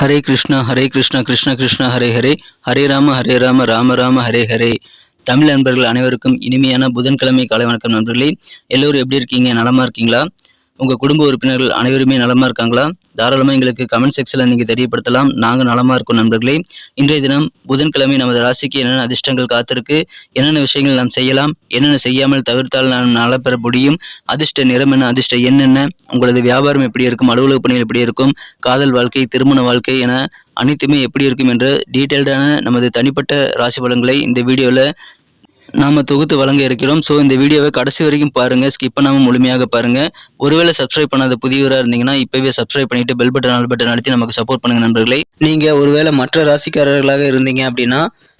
ஹரே கிருஷ்ணா ஹரே கிருஷ்ணா கிருஷ்ண கிருஷ்ணா ஹரே ஹரே. ஹரே ராம ஹரே ராம ராம ராம ஹரே ஹரே. தமிழ் நண்பர்கள் அனைவருக்கும் இனிமையான புதன்கிழமை காலை வணக்கம் நண்பர்களே. எல்லோரும் எப்படி இருக்கீங்க? நலமா இருக்கீங்களா? உங்க குடும்ப உறுப்பினர்கள் அனைவருமே நலமா இருக்காங்களா? தாராளமாக எங்களுக்கு கமெண்ட் செக்ஷனில் நீங்கள் தெரியப்படுத்தலாம். நாங்கள் நலமாக இருக்கோம் நண்பர்களே. இன்றைய தினம் புதன்கிழமை நமது ராசிக்கு என்னென்ன அதிர்ஷ்டங்கள் காத்திருக்கு என்னென்ன விஷயங்கள் நாம் செய்யலாம் என்னென்ன செய்யாமல் தவிர்த்தால் நாம் நலப்பெற முடியும் அதிர்ஷ்ட நிறம் என்ன அதிர்ஷ்ட என்னென்ன உங்களது வியாபாரம் எப்படி இருக்கும் அலுவலக பணிகள் எப்படி இருக்கும் காதல் வாழ்க்கை திருமண வாழ்க்கை என அனைத்துமே எப்படி இருக்கும் என்ற டீட்டெயில்டான நமது தனிப்பட்ட ராசி பலன்களை இந்த வீடியோவில் நாம தொகுத்து வழங்க இருக்கிறோம். ஸோ இந்த வீடியோவை கடைசி வரைக்கும் பாருங்க. ஸ்கிப் பண்ணாமல் முழுமையாக பாருங்க. ஒருவேளை சப்ஸ்கிரைப் பண்ணாத புதியவராக இருந்தீங்கன்னா இப்பவே சப்ஸ்கிரைப் பண்ணிட்டு பெல் பட்டன் ஆல் பட்டன் அழுத்தி நமக்கு சப்போர்ட் பண்ணுங்க நண்பர்களை. நீங்க ஒருவேளை மற்ற ராசிக்காரர்களாக இருந்தீங்க அப்படின்னா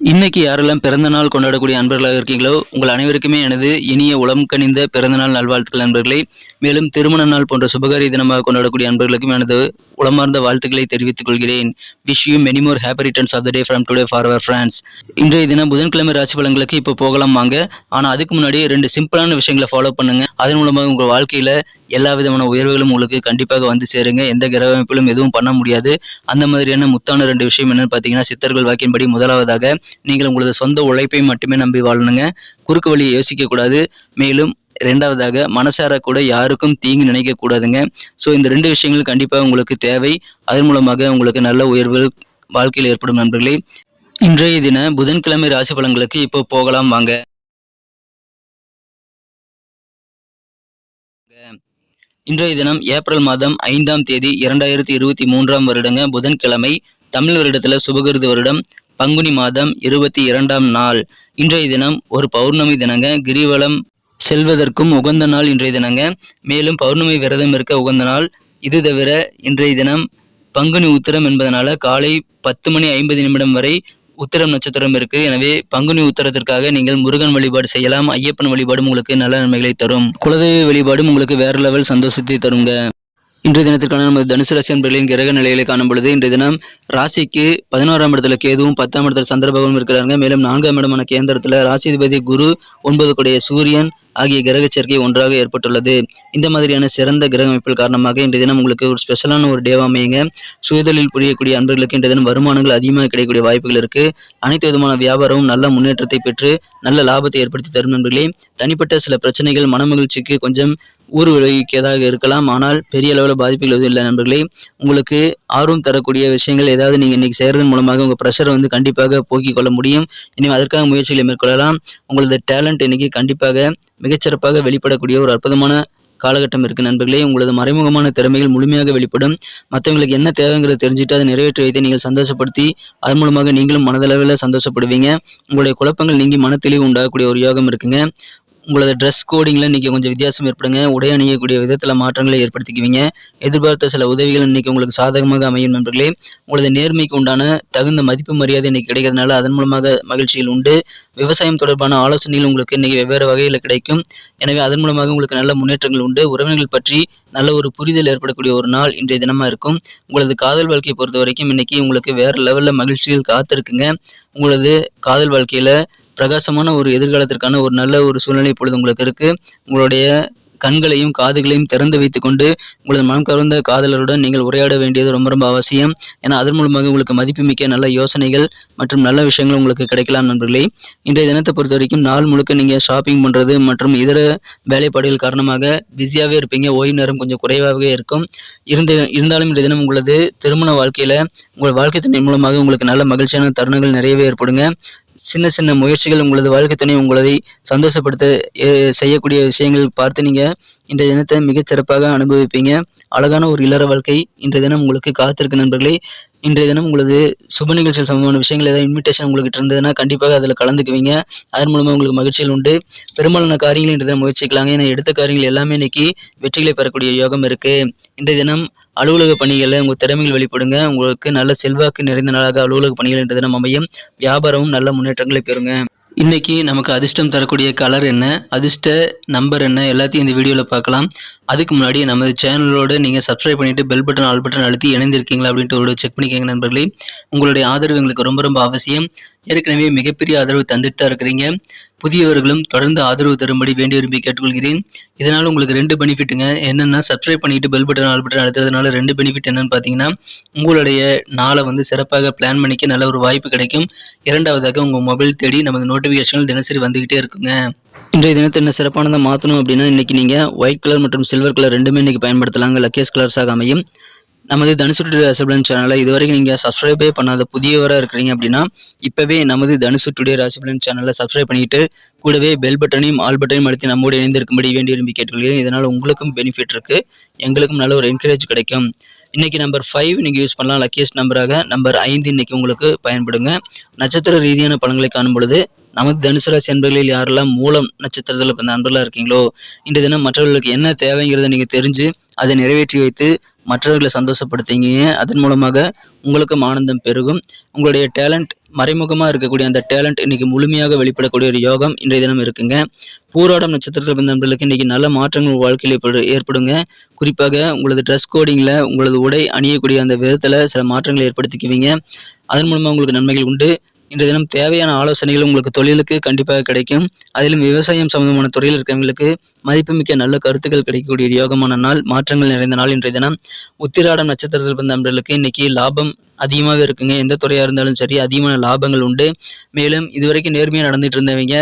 இன்னைக்கு யாரெல்லாம் பிறந்த நாள் கொண்டாடக்கூடிய அன்பர்களாக இருக்கீங்களோ உங்கள் அனைவருக்குமே எனது இனிய உளம் கனிந்த பிறந்தநாள் நல்வாழ்த்துக்கள் நண்பர்களே மேலும் திருமண நாள் போன்ற சுபகாரிய தினமாக கொண்டாடக்கூடிய அன்பர்களுக்கும் எனது உளமார்ந்த வாழ்த்துக்களை தெரிவித்துக் கொள்கிறேன். Wish you many more happy returns of the day from today for our friends இன்றைய தினம் புதன்கிழமை ராசி பலன்களுக்கு இப்போ போகலாம் வாங்க. ஆனால் அதுக்கு முன்னாடி ரெண்டு சிம்பிளான விஷயங்களை ஃபாலோ பண்ணுங்க. அதன் மூலமாக உங்கள் வாழ்க்கையில் எல்லா விதமான உயர்வுகளும் உங்களுக்கு கண்டிப்பாக வந்து சேருங்க. எந்த கிரக அமைப்பிலும் எதுவும் பண்ண முடியாது. அந்த மாதிரியான முத்தான ரெண்டு விஷயம் என்னன்னு பார்த்தீங்கன்னா சித்தர்கள் வாக்கின்படி முதலாவதாக நீங்கள் உங்களது சொந்த உழைப்பை மட்டுமே நம்பி வாழணுங்க. குறுக்கு வழியை யோசிக்க கூடாது. மேலும் ரெண்டாவதாக மனசார கூட யாருக்கும் தீங்கு நினைக்க கூடாதுங்க. ஸோ இந்த ரெண்டு விஷயங்கள் கண்டிப்பாக உங்களுக்கு தேவை. அதன் மூலமாக உங்களுக்கு நல்ல உயர்வுகள் வாழ்க்கையில் ஏற்படும் நண்பர்களே. இன்றைய தின புதன்கிழமை ராசி பலன்களுக்கு இப்போ போகலாம் வாங்க. இன்றைய தினம் ஏப்ரல் மாதம் ஐந்தாம் தேதி இரண்டாயிரத்தி இருபத்தி மூன்றாம் வருடங்க புதன்கிழமை தமிழ் வருடத்துல சுபகிருது வருடம் பங்குனி மாதம் இருபத்தி இரண்டாம் நாள். இன்றைய தினம் ஒரு பௌர்ணமி தினங்க கிரிவலம் செல்வதற்கும் உகந்த நாள் இன்றைய தினங்க. மேலும் பௌர்ணமி விரதம் இருக்க உகந்த நாள். இது தவிர இன்றைய தினம் பங்குனி உத்திரம் என்பதனால காலை பத்து மணி ஐம்பது நிமிடம் வரை உத்திரம் நட்சத்திரம் இருக்கு. எனவே பங்குனி உத்தரத்திற்காக நீங்கள் முருகன் வழிபாடு செய்யலாம். ஐயப்பன் வழிபாடும் உங்களுக்கு நல்ல நன்மைகளை தரும். குலதெய்வ வழிபாடும் உங்களுக்கு வேற லெவல் சந்தோஷத்தை தருங்க. இன்றைய தினத்திற்கான நமது தனுசு ராசி அன்பர்களின் கிரக நிலைகளை காணும் பொழுது இன்றைய தினம் ராசிக்கு பதினோராம் இடத்துல கேதுவும் பத்தாம் இடத்துல சந்திரபகமும் இருக்கிறாங்க மேலும் நான்காம் இடமான கேந்திரத்துல ராசிதிபதி குரு ஒன்பது கூடிய சூரியன் ஆகிய கிரக சேர்க்கை ஒன்றாக ஏற்பட்டுள்ளது. இந்த மாதிரியான சிறந்த கிரக அமைப்பில் காரணமாக இன்றைய தினம் உங்களுக்கு ஒரு ஸ்பெஷலான ஒரு டேவா அமையுங்க. சுயதொழில் புரியக்கூடிய அன்பர்களுக்கு இன்றைய தினம் வருமானங்கள் அதிகமாக கிடைக்கக்கூடிய வாய்ப்புகள் இருக்கு. அனைத்து விதமான வியாபாரமும் நல்ல முன்னேற்றத்தை பெற்று நல்ல லாபத்தை ஏற்படுத்தி தரும் நண்பர்களே. தனிப்பட்ட சில பிரச்சனைகள் மனமகிழ்ச்சிக்கு கொஞ்சம் ஊர் விளைவிக்கதாக இருக்கலாம். ஆனால் பெரிய அளவில் பாதிப்புகள் எதுவும் இல்லை நண்பர்களே. உங்களுக்கு ஆர்வம் தரக்கூடிய விஷயங்கள் ஏதாவது நீங்கள் இன்றைக்கி செய்கிறதன் மூலமாக உங்கள் ப்ரெஷரை வந்து கண்டிப்பாக போக்கிக் கொள்ள முடியும். இனிமேல் அதற்காக முயற்சிகளை மேற்கொள்ளலாம். உங்களது டேலண்ட் இன்றைக்கி கண்டிப்பாக மிகச்சிறப்பாக வெளிப்படக்கூடிய ஒரு அற்புதமான காலகட்டம் இருக்குது நண்பர்களே. உங்களது மறைமுகமான திறமைகள் முழுமையாக வெளிப்படும். மற்றவங்களுக்கு என்ன தேவைங்கிறத தெரிஞ்சுட்டு அதை நிறைவேற்றி வைத்து நீங்கள் சந்தோஷப்படுத்தி அதன் மூலமாக நீங்களும் மனதளவில் சந்தோஷப்படுவீங்க. உங்களுடைய குழப்பங்கள் நீங்கி மன தெளிவு உண்டாகக்கூடிய ஒரு யோகம் இருக்குங்க. உங்களது ட்ரெஸ் கோடிங்கில் இன்றைக்கி கொஞ்சம் வித்தியாசம் ஏற்படுங்க. உடை அணியக்கூடிய விதத்தில் மாற்றங்களை ஏற்படுத்திக்குவீங்க. எதிர்பார்த்த சில உதவிகள் இன்றைக்கி உங்களுக்கு சாதகமாக அமையும் நண்பர்களே. உங்களது நேர்மைக்கு உண்டான தகுந்த மதிப்பு மரியாதை இன்றைக்கி கிடைக்கிறதுனால அதன் மூலமாக மகிழ்ச்சிகள் உண்டு. விவசாயம் தொடர்பான ஆலோசனைகள் உங்களுக்கு இன்றைக்கி வெவ்வேறு வகையில் கிடைக்கும். எனவே அதன் மூலமாக உங்களுக்கு நல்ல முன்னேற்றங்கள் உண்டு. உறவினர்கள் பற்றி நல்ல ஒரு புரிதல் ஏற்படக்கூடிய ஒரு நாள் இன்றைய தினமாக இருக்கும். உங்களது காதல் வாழ்க்கையை பொறுத்த வரைக்கும் இன்றைக்கி உங்களுக்கு வேறு லெவலில் மகிழ்ச்சிகள் காத்திருக்குங்க. உங்களது காதல் வாழ்க்கையில் பிரகாசமான ஒரு எதிர்காலத்திற்கான ஒரு நல்ல ஒரு சூழ்நிலை இப்பொழுது உங்களுக்கு இருக்கு. உங்களுடைய கண்களையும் காதுகளையும் திறந்து வைத்துக்கொண்டு உங்களது மனம் கவர்ந்த காதலருடன் நீங்கள் உரையாட வேண்டியது ரொம்ப ரொம்ப அவசியம். ஏன்னா அதன் மூலமாக உங்களுக்கு மதிப்புமிக்க நல்ல யோசனைகள் மற்றும் நல்ல விஷயங்கள் உங்களுக்கு கிடைக்கலாம் நண்பர்களே. இன்றைய தினத்தை பொறுத்த வரைக்கும் நாள் முழுக்க நீங்கள் ஷாப்பிங் பண்ணுறது மற்றும் இதர வேலைப்பாடுகள் காரணமாக பிஸியாகவே இருப்பீங்க. ஓய்வு நேரம் கொஞ்சம் குறைவாகவே இருக்கும். இருந்து இருந்தாலும் இன்றைய தினம் உங்களது திருமண வாழ்க்கையில் உங்கள் வாழ்க்கை துணை மூலமாக உங்களுக்கு நல்ல மகிழ்ச்சியான தருணங்கள் நிறையவே ஏற்படுங்க. சின்ன சின்ன முயற்சிகள் உங்களது வாழ்க்கை துணை உங்களதை சந்தோஷப்படுத்த செய்யக்கூடிய விஷயங்கள் பார்த்து நீங்கள் இன்றைய தினத்தை மிகச்சிறப்பாக அனுபவிப்பீங்க. அழகான ஒரு இளர வாழ்க்கை இன்றைய தினம் உங்களுக்கு காத்திருக்கு நண்பர்களே. இன்றைய தினம் உங்களது சுப நிகழ்ச்சிகள் சம்பந்தமான விஷயங்கள் ஏதாவது இன்விடேஷன் உங்களுக்கு இருந்ததுன்னா கண்டிப்பாக அதில் கலந்துக்குவீங்க. அதன் மூலமாக உங்களுக்கு மகிழ்ச்சிகள் உண்டு. பெரும்பாலான காரியங்கள் இன்றைய தினம் முயற்சிக்கலாங்க. ஏன்னா எடுத்த காரியங்கள் எல்லாமே இன்னைக்கு வெற்றிகளை பெறக்கூடிய யோகம் இருக்குது இன்றைய தினம் அலுவலக பணிகளில் உங்கள் திறமைகள் வெளிப்படுங்க. உங்களுக்கு நல்ல செல்வாக்கு நிறைந்த நாளாக அலுவலக பணிகள் என்ற தினம் அமையும். வியாபாரமும் நல்ல முன்னேற்றங்களை பெறுங்க. இன்றைக்கி நமக்கு அதிர்ஷ்டம் தரக்கூடிய கலர் என்ன? அதிர்ஷ்ட நம்பர் என்ன? எல்லாத்தையும் இந்த வீடியோவில் பார்க்கலாம். அதுக்கு முன்னாடி நமது சேனலோடு நீங்கள் சப்ஸ்கிரைப் பண்ணிவிட்டு பெல் பட்டன் ஆல் பட்டன் அழுத்தி இணைந்திருக்கீங்களா அப்படின்ட்டு ஒரு செக் பண்ணிக்கோங்க நண்பர்களே. உங்களுடைய ஆதரவு எங்களுக்கு ரொம்ப ரொம்ப அவசியம். ஏற்கனவே மிகப்பெரிய ஆதரவு தந்துட்டு தான் இருக்கிறீங்க. புதியவர்களும் தொடர்ந்து ஆதரவு தரும்படி வேண்டி விரும்பி கேட்டுக்கொள்கிறேன். இதனால் உங்களுக்கு ரெண்டு பெனிஃபிட்டுங்க என்னென்னா சப்ஸ்கிரைப் பண்ணிட்டு பெல் பட்டன் ஆல் பட்டன் அழுத்துறதுனால ரெண்டு பெனிஃபிட் என்னன்னு பார்த்தீங்கன்னா உங்களுடைய நாளை வந்து சிறப்பாக பிளான் பண்ணிக்க நல்ல ஒரு வாய்ப்பு கிடைக்கும். இரண்டாவதாக உங்கள் மொபைல் தேடி நமது நோட்டிஃபிகேஷன்கள் தினசரி வந்துக்கிட்டே இருக்குங்க. இன்றைய தினத்தை என்ன சிறப்பானதை மாற்றணும் அப்படின்னா இன்றைக்கி நீங்கள் ஒயிட் கலர் மற்றும் சில்வர் கலர் ரெண்டுமே இன்றைக்கி பயன்படுத்தலாங்க. லக்கேஸ் கலர்ஸாக அமையும். நமது தனுசுட்டு ராசிபலன் சேனலை இதுவரைக்கும் நீங்கள் சப்ஸ்கிரைபே பண்ணாத புதியவராக இருக்கிறீங்க அப்படின்னா இப்போவே நமது தனுசு ராசிபலன் சேனலை சப்ஸ்கிரைப் பண்ணிட்டு கூடவே பெல் பட்டனையும் ஆல் பட்டனையும் அழுத்தி நம்மோடு இணைந்திருக்கும்படி வேண்டி விரும்பி கேட்டுக்கொள்கிறேன். இதனால் உங்களுக்கும் பெனிஃபிட் இருக்குது எங்களுக்கும் நல்ல ஒரு என்கரேஜ் கிடைக்கும். இன்றைக்கி நம்பர் ஃபைவ் நீங்கள் யூஸ் பண்ணலாம். லக்கியஸ்ட் நம்பராக நம்பர் ஐந்து இன்னைக்கு உங்களுக்கு பயன்படுங்க. நட்சத்திர ரீதியான பழங்களை காணும் பொழுது நமது தனுசு ராசி அன்பர்களில் யாரெல்லாம் மூலம் நட்சத்திரத்தில் பிறந்த அன்பர்களாக இருக்கீங்களோ இன்றைய தினம் மற்றவர்களுக்கு என்ன தேவைங்கிறத நீங்கள் தெரிஞ்சு அதை நிறைவேற்றி வைத்து மற்றவர்களை சந்தோஷப்படுத்துவீங்க அதன் மூலமாக உங்களுக்கும் ஆனந்தம் பெருகும். உங்களுடைய டேலண்ட் மறைமுகமாக இருக்கக்கூடிய அந்த டேலண்ட் இன்னைக்கு முழுமையாக வெளிப்படக்கூடிய ஒரு யோகம் இன்றைய தினம் இருக்குங்க. பூராடம் நட்சத்திரத்தில் பிறந்த நண்பர்களுக்கு இன்னைக்கு நல்ல மாற்றங்கள் வாழ்க்கையில் ஏற்படு ஏற்படுங்க. குறிப்பாக உங்களது ட்ரெஸ் கோடிங்கில் உங்களது உடை அணியக்கூடிய அந்த விதத்தில் சில மாற்றங்களை ஏற்படுத்திக்குவீங்க. அதன் மூலமாக உங்களுக்கு நன்மைகள் உண்டு. இன்றைய தினம் தேவையான ஆலோசனைகள் உங்களுக்கு தொழிலுக்கு கண்டிப்பாக கிடைக்கும். அதிலும் விவசாயம் சம்பந்தமான துறையில் இருக்கிறவங்களுக்கு மதிப்புமிக்க நல்ல கருத்துக்கள் கிடைக்கக்கூடிய யோகமான நாள் மாற்றங்கள் நிறைந்த நாள் இன்றைய தினம். உத்திராடம் நட்சத்திரத்தில் பிறந்த நண்பர்களுக்கு இன்னைக்கு லாபம் அதிகமாகவே இருக்குங்க. எந்த துறையாக இருந்தாலும் சரி அதிகமான லாபங்கள் உண்டு. மேலும் இதுவரைக்கும் நேர்மையாக நடந்துட்டு இருந்தவங்க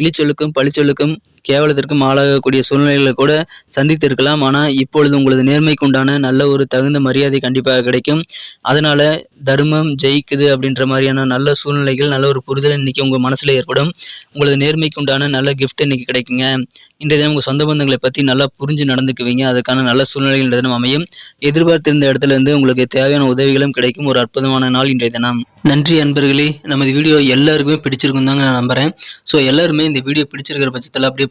இழிச்சொல்லுக்கும் பழிச்சொல்லுக்கும் கேவலத்திற்கும் ஆளாகக்கூடிய சூழ்நிலைகளை கூட சந்தித்திருக்கலாம். ஆனால் இப்பொழுது உங்களது நேர்மைக்கு உண்டான நல்ல ஒரு தகுந்த மரியாதை கண்டிப்பாக கிடைக்கும். அதனால தர்மம் ஜெயிக்குது அப்படின்ற மாதிரியான நல்ல சூழ்நிலைகள் நல்ல ஒரு புரிதல் இன்னைக்கு உங்கள் மனசில் ஏற்படும். உங்களது நேர்மைக்கு உண்டான நல்ல கிஃப்ட் இன்னைக்கு கிடைக்குங்க. இன்றைய தினம் உங்கள் சொந்த பந்தங்களை பற்றி நல்லா புரிஞ்சு நடந்துக்குவீங்க. அதுக்கான நல்ல சூழ்நிலைகள் இன்றைய தினம் அமையும். எதிர்பார்த்திருந்த இடத்துல இருந்து உங்களுக்கு தேவையான உதவிகளும் கிடைக்கும். ஒரு அற்புதமான நாள் இன்றைய தினம். நன்றி அன்பர்களே. நமது வீடியோ எல்லாருக்குமே பிடிச்சிருக்கும் தாங்க நான் நம்புறேன். ஸோ எல்லாருமே இந்த வீடியோ பிடிச்சிருக்கிற பட்சத்தில் அப்படியே